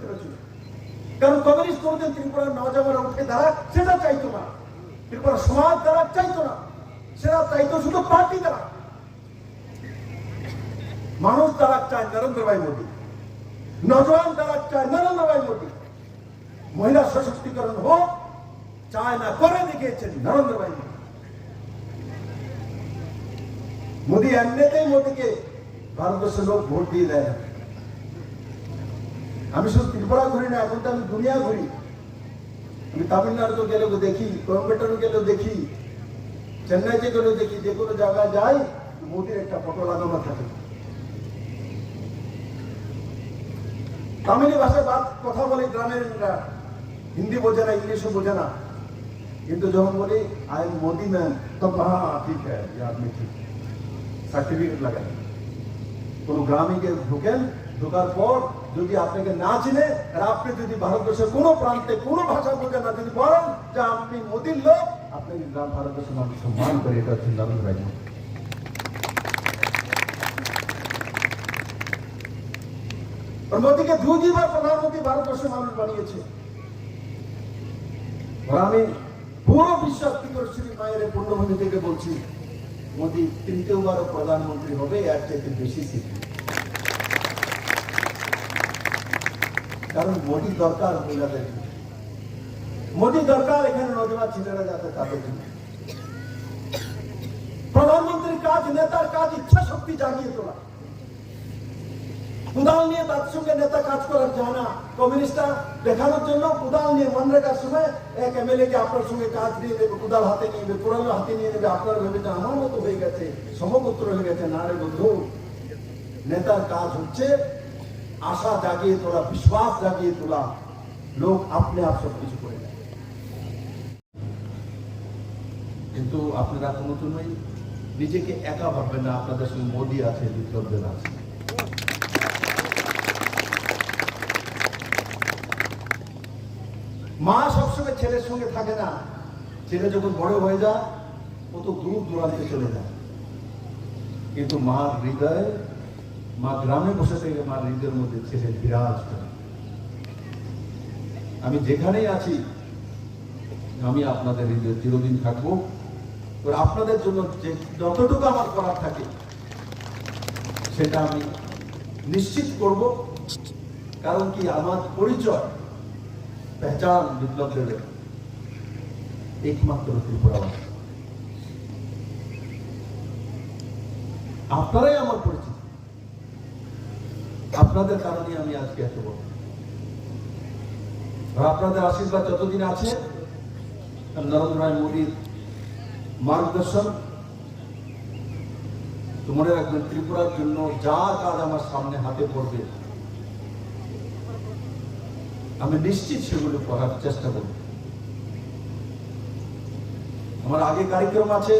চরিত্র ছিল কারণ কমিউনিস্ট কোনদিন ত্রিপুরার নওজওয়ানরা উঠে দাঁড়াক সেটা চাইতো না। ত্রিপুরা সমাজ দাঁড়াক চাইতো না। সেটা চাইতো শুধু পার্টি দাঁড়াক মানুষ দাঁড়াক চায় নরেন্দ্র ভাই মোদী। নজওয়ান দাঁড়াক চায় নরেন্দ্র ভাই মোদী। মহিলা সশক্তিকরণ হোক, চায় না করে দেখিয়েছেন নরেন্দ্র ভাই মোদী। মোদী এমনিতেই মোদীকে ভারতবর্ষের লোক ভোট দিয়ে দেয় না। আমি শুধু ত্রিপুরা ঘুরি না এখন তো আমি দুনিয়া ঘুরি। আমি তামিলনাড়ু গেলে দেখি কোয়েম্বেটারে গেলেও দেখি, চেন্নাইতে গেলেও দেখি, যে কোনো জায়গায় যাই, মোদির একটা ফটো লাগানো থাকে। তামিলি ভাষায় বাদ কথা বলে গ্রামের হিন্দি বোঝে না, ইংলিশও বোঝে না। কিন্তু যখন বলি আই এম মোদি ম্যান তো ঠিক হ্যাঁ আপনি ঠিক। সার্টিফিকেট লাগান কোনো গ্রামে গিয়ে ঢোকেন ঢোকার পর যদি আপনাকে না চিনে, আর আপনি যদি ভারতবর্ষের কোনো প্রান্তে কোনো ভাষা বোঝেন না যদি বলেন যে আপনি মোদির লোক গ্রাম ভারতবর্ষের মানুষ সম্মান করে এটা হচ্ছে নরেন্দ্র ভাই মোদীকে প্রধানমন্ত্রী ভারতবর্ষের মানুষ বানিয়েছে। আমি পুরো বিশ্বাস শ্রী মায়ের পূর্ণভূমি থেকে বলছি, মোদী তৃতীয়বারও প্রধানমন্ত্রী হবে, এর চাইতে বেশি সিট কারণ মোদী দরকার মহিলাদের। মোদী দরকার এখানে নজওয়ান ছেলেরা যাতে তাদের জন্য। প্রধানমন্ত্রীর কাজ, নেতার কাজ, ইচ্ছা শক্তি জাগিয়ে তোলা। কুদাল নিয়ে তার সঙ্গে নেতা কাজ করার যায় না কমিউনিস্টরা দেখানোর জন্য কুদাল নিয়ে মনরেগার সময় এক এমএলএ কে আপনার সঙ্গে কাজ দিয়ে দেবে, কুদাল হাতে নিয়ে নেবে পুরানো হাতে নিয়ে নেবে, আপনার ভেবে যে আমার মতো হয়ে গেছে সমপুত্র হয়ে গেছে, না রে বন্ধু। নেতার কাজ হচ্ছে আশা জাগিয়ে তোলা বিশ্বাস জাগিয়ে তোলা লোক আপনি আপ সব কিছু করে দেয় কিন্তু আপনারা কোনো জন্যই নিজেকে একা ভাববেন না আপনাদের সঙ্গে মোদী আছে বিপ্লবদের আছে। মা সবসময় ছেলের সঙ্গে থাকে না। ছেলে যখন বড় হয়ে যায় ও তো দূর দূরান্তে চলে যায়। কিন্তু মার হৃদয় মা গ্রামে বসে থেকে মা নিজের মধ্যে ছেলে বিরাজ করে। আমি যেখানেই আছি, আমি আপনাদের হৃদয়ে চিরদিন থাকব। আপনাদের জন্য যে যতটুকু আমার করার থাকে, সেটা আমি নিশ্চিত করব। কারণ কি আমার পরিচয় পেহচান বিপ্লব দেবের একমাত্র ত্রিপুরাবাসী আপনারাই আমার পরিচিত। আপনাদের কারণে আমি আজকে এত বড়। আপনাদের আশীর্বাদ যতদিন আছে, নরেন্দ্র ভাই মোদীর মার্গদর্শন তোমার একজন ত্রিপুরার জন্য যা কাজ আমার সামনে হাতে পড়বে, আমি নিশ্চিত সেগুলো করার চেষ্টা করব। আমার আগে কার্যক্রম আছে